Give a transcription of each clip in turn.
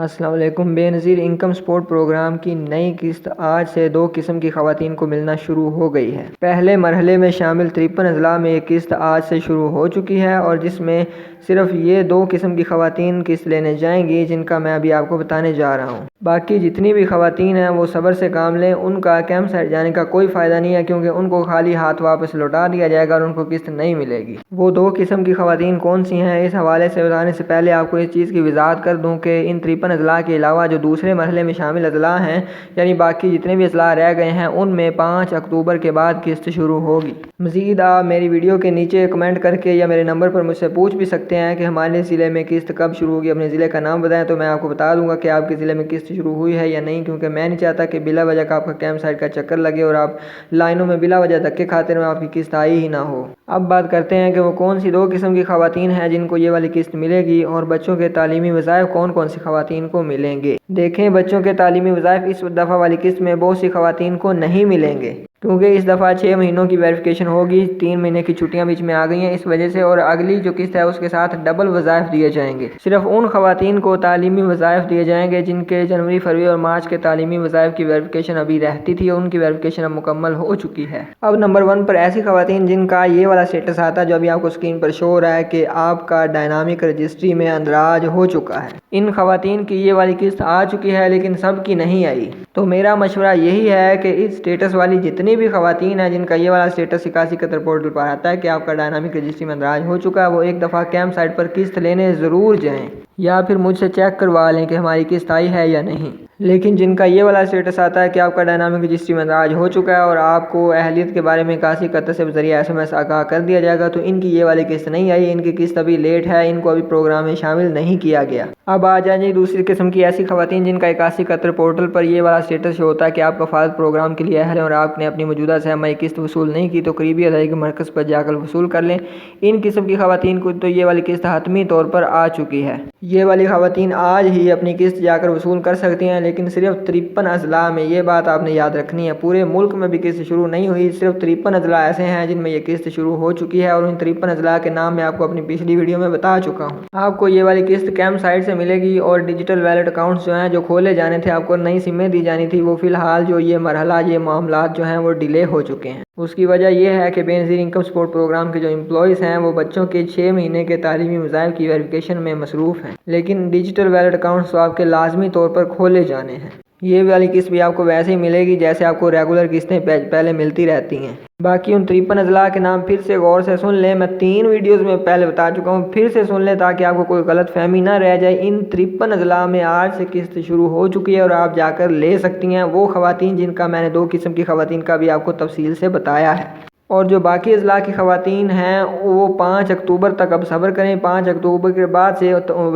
السلام علیکم بے نظیر، انکم سپورٹ پروگرام کی نئی قسط آج سے دو قسم کی خواتین کو ملنا شروع ہو گئی ہے۔ پہلے مرحلے میں شامل ترپن اضلاع میں یہ قسط آج سے شروع ہو چکی ہے اور جس میں صرف یہ دو قسم کی خواتین قسط لینے جائیں گی جن کا میں ابھی آپ کو بتانے جا رہا ہوں۔ باقی جتنی بھی خواتین ہیں وہ صبر سے کام لیں، ان کا کیمپ سائٹ جانے کا کوئی فائدہ نہیں ہے کیونکہ ان کو خالی ہاتھ واپس لوٹا دیا جائے گا اور ان کو قسط نہیں ملے گی۔ وہ دو قسم کی خواتین کون سی ہیں؟ اس حوالے سے بتانے سے پہلے آپ کو اس چیز کی وضاحت کر دوں کہ ان ترپن اضلاع کے علاوہ جو دوسرے مرحلے میں شامل اضلاع ہیں یعنی باقی جتنے بھی اضلاع رہ گئے ہیں، ان میں پانچ اکتوبر کے بعد قسط شروع ہوگی۔ مزید آپ میری ویڈیو کے نیچے کمنٹ کر کے یا میرے نمبر پر مجھ سے پوچھ بھی سکتے ہیں کہ ہمارے ضلع میں قسط کب شروع ہوگی؟ اپنے ضلع کا نام بتائیں تو میں آپ کو بتا دوں گا کہ آپ کے ضلع میں قسط شروع ہوئی ہے یا نہیں، کیونکہ میں نہیں چاہتا کہ بلا وجہ کا آپ کا کیمپ سائٹ کا چکر لگے اور آپ لائنوں میں بلا وجہ دھکے کھاتے رہے آپ کی قسط آئی ہی نہ ہو۔ اب بات کرتے ہیں کہ وہ کون سی دو قسم کی خواتین ہیں جن کو یہ والی قسط ملے گی اور بچوں کے تعلیمی وظائف کون کون سی خواتین کو ملیں گے؟ دیکھیں بچوں کے تعلیمی وظائف اس دفعہ والی قسط میں بہت سی خواتین کو نہیں ملیں گے۔ کیونکہ اس دفعہ چھ مہینوں کی ویریفیکیشن ہوگی، تین مہینے کی چھٹیاں بیچ میں آ گئی ہیں، اس وجہ سے اور اگلی جو قسط ہے، اس کے ساتھ ڈبل وظائف دیے جائیں گے۔ صرف ان خواتین کو تعلیمی وظائف دیے جائیں گے جن کے جنوری، فروری اور مارچ کے تعلیمی وظائف کی ویریفیکیشن ابھی رہتی تھی اور ان کی ویریفیکیشن اب مکمل ہو چکی ہے۔ اب نمبر ون پر ایسی خواتین جن کا یہ والا اسٹیٹس آتا ہے جو ابھی آپ کو اسکرین پر شو ہو رہا ہے کہ آپ کا ڈائنامک رجسٹری میں اندراج ہو چکا ہے۔ ان خواتین کی یہ والی قسط آ چکی ہے، لیکن سب کی نہیں آئی۔ تو میرا مشورہ یہی ہے کہ اس اسٹیٹس والی جتنی بھی خواتین ہیں جن کا یہ والا اسٹیٹس اکاسی قطر پورٹل پر آتا ہے کہ آپ کا ڈائنامک رجسٹری میں اندراج ہو چکا ہے، وہ ایک دفعہ کیمپ سائٹ پر قسط لینے ضرور جائیں یا پھر مجھ سے چیک کروا لیں کہ ہماری قسط آئی ہے یا نہیں۔ لیکن جن کا یہ والا اسٹیٹس آتا ہے کہ آپ کا ڈائنامک رجسٹری میں ہو چکا ہے اور آپ کو اہلیت کے بارے میں اکاسی قطر سے ذریعہ ایس ایم ایس آگاہ کر دیا جائے گا، تو ان کی یہ والی قسط نہیں آئی۔ ان کی قسط ابھی لیٹ ہے، ان کو ابھی پروگرام میں شامل نہیں کیا گیا۔ اب آ جائیں جی دوسری قسم کی ایسی خواتین جن کا اکاسی قطر پورٹل پر یہ والا اسٹیٹس شو ہوتا ہے کہ آپ کا فالت پروگرام کے لیے اہل ہیں اور آپ نے اپنی موجودہ سہمائی قسط وصول نہیں کی، تو قریبی ادائی کے مرکز پر جا کر وصول کر لیں۔ ان قسم کی خواتین کو تو یہ والی قسط حتمی طور پر آ چکی ہے۔ یہ والی خواتین آج ہی اپنی قسط جا کر وصول کر سکتی ہیں لیکن صرف ترپن اضلاع میں یہ بات آپ نے یاد رکھنی ہے، پورے ملک میں بھی قسط شروع نہیں ہوئی، صرف ترپن اضلاع ایسے ہیں جن میں یہ قسط شروع ہو چکی ہے اور ان ترپن اضلاع کے نام میں آپ کو اپنی پچھلی ویڈیو میں بتا چکا ہوں۔ آپ کو یہ والی قسط کیمپ سائٹ سے ملے گی اور ڈیجیٹل ویلٹ اکاؤنٹس جو ہیں، جو کھولے جانے تھے، آپ کو نئی سمیں دی جانی تھی، وہ فی الحال جو یہ مرحلہ، یہ معاملات جو ہیں، وہ ڈیلے ہو چکے ہیں۔ اس کی وجہ یہ ہے کہ بے نظیر انکم سپورٹ پروگرام کے جو امپلائیز ہیں وہ بچوں کے چھ مہینے کے تعلیمی مظاہر کی ویریفیکیشن میں مصروف ہیں، لیکن ڈیجیٹل ویلٹ اکاؤنٹس تو آپ کے لازمی طور پر کھولے جانے ہیں۔ یہ والی قسط بھی آپ کو ویسے ہی ملے گی جیسے آپ کو ریگولر قسطیں پہلے ملتی رہتی ہیں۔ باقی ان تریپن اضلاع کے نام پھر سے غور سے سن لیں۔ میں تین ویڈیوز میں پہلے بتا چکا ہوں۔ پھر سے سن لیں تاکہ آپ کو کوئی غلط فہمی نہ رہ جائے۔ ان تریپن اضلاع میں آج سے قسط شروع ہو چکی ہے اور آپ جا کر لے سکتی ہیں۔ وہ خواتین جن کا میں نے دو قسم کی خواتین کا بھی آپ کو تفصیل سے بتایا ہے۔ اور جو باقی اضلاع کی خواتین ہیں، وہ پانچ اکتوبر تک اب صبر کریں۔ پانچ اکتوبر کے بعد سے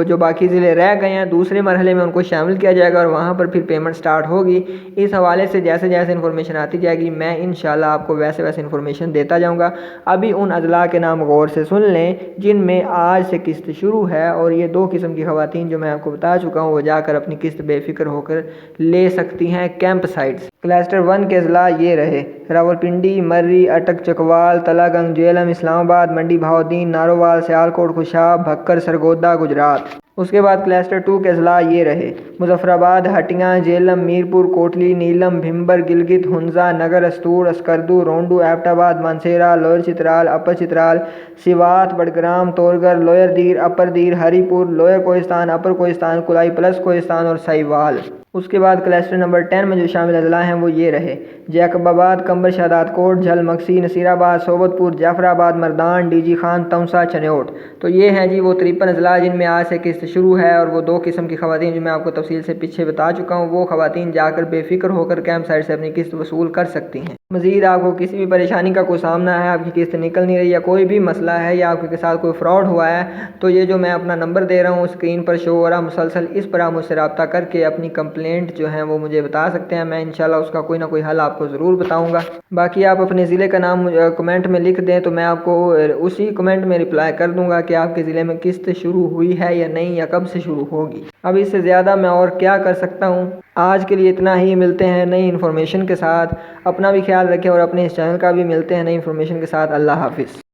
جو باقی ضلع رہ گئے ہیں، دوسرے مرحلے میں ان کو شامل کیا جائے گا اور وہاں پر پھر پیمنٹ سٹارٹ ہوگی۔ اس حوالے سے جیسے جیسے انفارمیشن آتی جائے گی، میں انشاءاللہ آپ کو ویسے ویسے انفارمیشن دیتا جاؤں گا۔ ابھی ان اضلاع کے نام غور سے سن لیں، جن میں آج سے قسط شروع ہے اور یہ دو قسم کی خواتین جو میں آپ کو بتا چکا ہوں، وہ جا کر اپنی قسط بے فکر ہو کر لے سکتی ہیں۔ کیمپ سائٹس کلسٹر ون کے اضلاع یہ رہے۔ راولپنڈی مری اٹک، چکوال تلا گنگ جیلم، اسلام آباد، منڈی، بہاؤدین نارووال سیالکوٹ، خوشاب، بھکر، سرگودا، گجرات۔ اس کے بعد کلسٹر ٹو کے اضلاع یہ رہے۔ Muzaffarabad Hattian, Jhelum, Mirpur, Kotli, Neelum, Bhimber, Gilgit, Hunza, Nagar, Astore, Skardu, Roundu Abbottabad Mansehra lower Chitral, upper Chitral, Swat Battagram Torghar, lower Dir, upper Dir, Haripur, lower Kohistan, اپر کوہستان، کلائی plus Kohistan اور سائیوال۔ اس کے بعد cluster number ten میں جو شامل اضلاع ہیں وہ یہ رہے۔ جیکب آباد، کمبر شادات کوٹ، جھل، مکسی، نصیر آباد صوبت پور، جعفر آباد، مردان، ڈی جی خان تونسا چنیوٹ۔ تو یہ ہیں جی وہ ترپن اضلاع جن میں آج سے سے شروع ہے اور وہ دو قسم کی خواتین جو میں آپ کو تفصیل سے پیچھے بتا چکا ہوں، وہ خواتین جا کر بے فکر ہو کر کیمپ سائٹ سے اپنی قسط وصول کر سکتی ہیں۔ مزید آپ کو کسی بھی پریشانی کا کوئی سامنا ہے، آپ کی قسط نکل نہیں رہی یا کوئی بھی مسئلہ ہے یا آپ کے ساتھ کوئی فراڈ ہوا ہے، تو یہ جو میں اپنا نمبر دے رہا ہوں اسکرین پر شو ہو رہا، مسلسل اس پر آپ مجھ سے رابطہ کر کے اپنی کمپلینٹ جو ہیں وہ مجھے بتا سکتے ہیں۔ میں انشاءاللہ اس کا کوئی نہ کوئی حل آپ کو ضرور بتاؤں گا۔ باقی آپ اپنے ضلع کا نام کمنٹ میں لکھ دیں تو میں آپ کو اسی کمنٹ میں رپلائی کر دوں گا کہ آپ کے ضلع میں قسط شروع ہوئی ہے یا نہیں یا کب سے شروع ہوگی۔ اب اس سے زیادہ میں اور کیا کر سکتا ہوں؟ آج کے لیے اتنا ہی، ملتے ہیں نئی انفارمیشن کے ساتھ۔ اپنا بھی خیال رکھیں اور اپنے اس چینل کا بھی ملتے ہیں نئی انفارمیشن کے ساتھ۔ اللہ حافظ۔